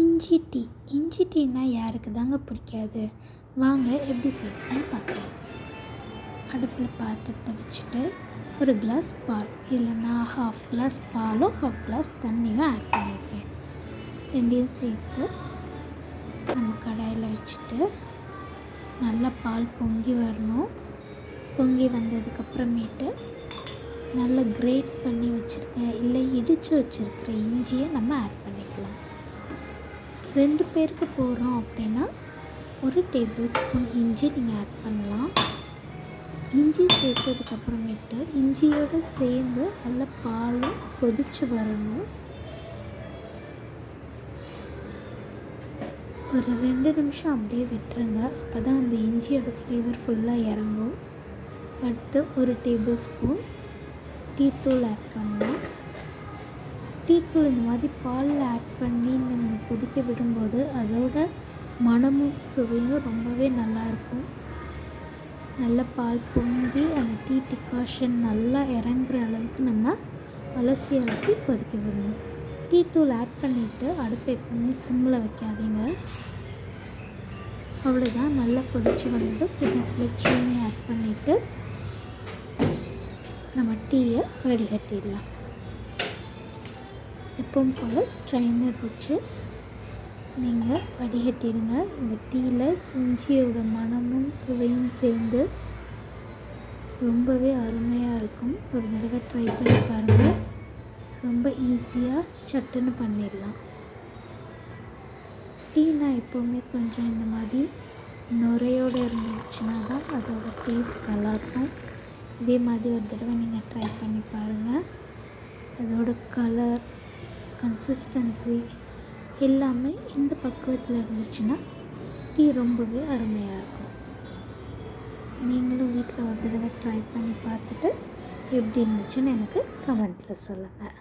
இஞ்சி டீ இஞ்சி டீனா யாருக்கு தாங்க பிடிக்காது? வாங்க எப்படி செய்யணும்னு பார்க்கலாம். அடுப்பில் பாத்திரத்தை வச்சுட்டு ஒரு கிளாஸ் பால் இல்லைன்னா ஹாஃப் கிளாஸ் பாலும் ஹாஃப் கிளாஸ் தண்ணியும் ஆட் பண்ணியிருக்கேன் ரெண்டையும் சேர்த்து நம்ம கடாயில் வச்சுட்டு நல்லா பால் பொங்கி வரணும். பொங்கி வந்ததுக்கப்புறமேட்டு நல்லா கிரேட் பண்ணி வச்சுருக்கேன் இல்லை இடித்து வச்சுருக்கிற இஞ்சியை நம்ம ஆட் பண்ணிக்கலாம். ரெண்டு பேருக்கு போடுறோம் அப்படின்னா ஒரு டேபிள் ஸ்பூன் இஞ்சி நீங்கள் ஆட் பண்ணலாம். இஞ்சி சேர்த்ததுக்கப்புறமேட்டு இஞ்சியோடு சேர்ந்து நல்லா பால் கொதித்து வரணும். ஒரு ரெண்டு நிமிஷம் அப்படியே விட்டுருங்க. அப்போ தான் அந்த இஞ்சியோட ஃப்ளேவர் ஃபுல்லாக இறங்கும். அடுத்து ஒரு டேபிள் ஸ்பூன் டீத்தூள் ஆட் பண்ணலாம். டீத்தூள் இந்த மாதிரி பாலில் ஆட் பண்ணி நீங்கள் கொதிக்க விடும்போது அதோட மணமும் சுவையும் ரொம்பவே நல்லாயிருக்கும் நல்ல பால் பொங்கி அந்த டீ டிகாஷன் நல்லா இறங்குற அளவுக்கு நம்ம அலசி அலசி கொதிக்க விடணும். டீத்தூள் ஆட் பண்ணிவிட்டு அடுப்பை எப்பவுமே சிம்மில் வைக்காதீங்க. அவ்வளோதான் நல்லா கொதிச்சு வந்துட்டு பின்ன சீனி ஆட் பண்ணிவிட்டு நம்ம டீயை வடிகட்டிடலாம் எப்பவும் போல் ஸ்ட்ரைனர் வச்சு நீங்கள் வடிகட்டிடுங்க இந்த டீயில் இஞ்சியோட மணமும் சுவையும் சேர்ந்து ரொம்பவே அருமையாக இருக்கும். ஒரு தடவை ட்ரை பண்ணி பாருங்கள் ரொம்ப ஈஸியாக சட்டுன்னு பண்ணிடலாம். டீ நான் எப்போவுமே கொஞ்சம் இந்த மாதிரி நுரையோடு இருந்துச்சுன்னா தான் அதோட டேஸ்ட் நல்லாயிருக்கும். இதே மாதிரி ஒரு தடவை நீங்கள் ட்ரை பண்ணி பாருங்கள் அதோட கலர் கன்சிஸ்டன்சி எல்லாமே இந்த பக்குவத்தில் இருந்துச்சுன்னா டீ ரொம்பவே அருமையாக இருக்கும். நீங்களும் வீட்டில் ஒரு தடவை ட்ரை பண்ணி பார்த்துட்டு எப்படி இருந்துச்சுன்னு எனக்கு கமெண்ட்டில் சொல்லுங்கள்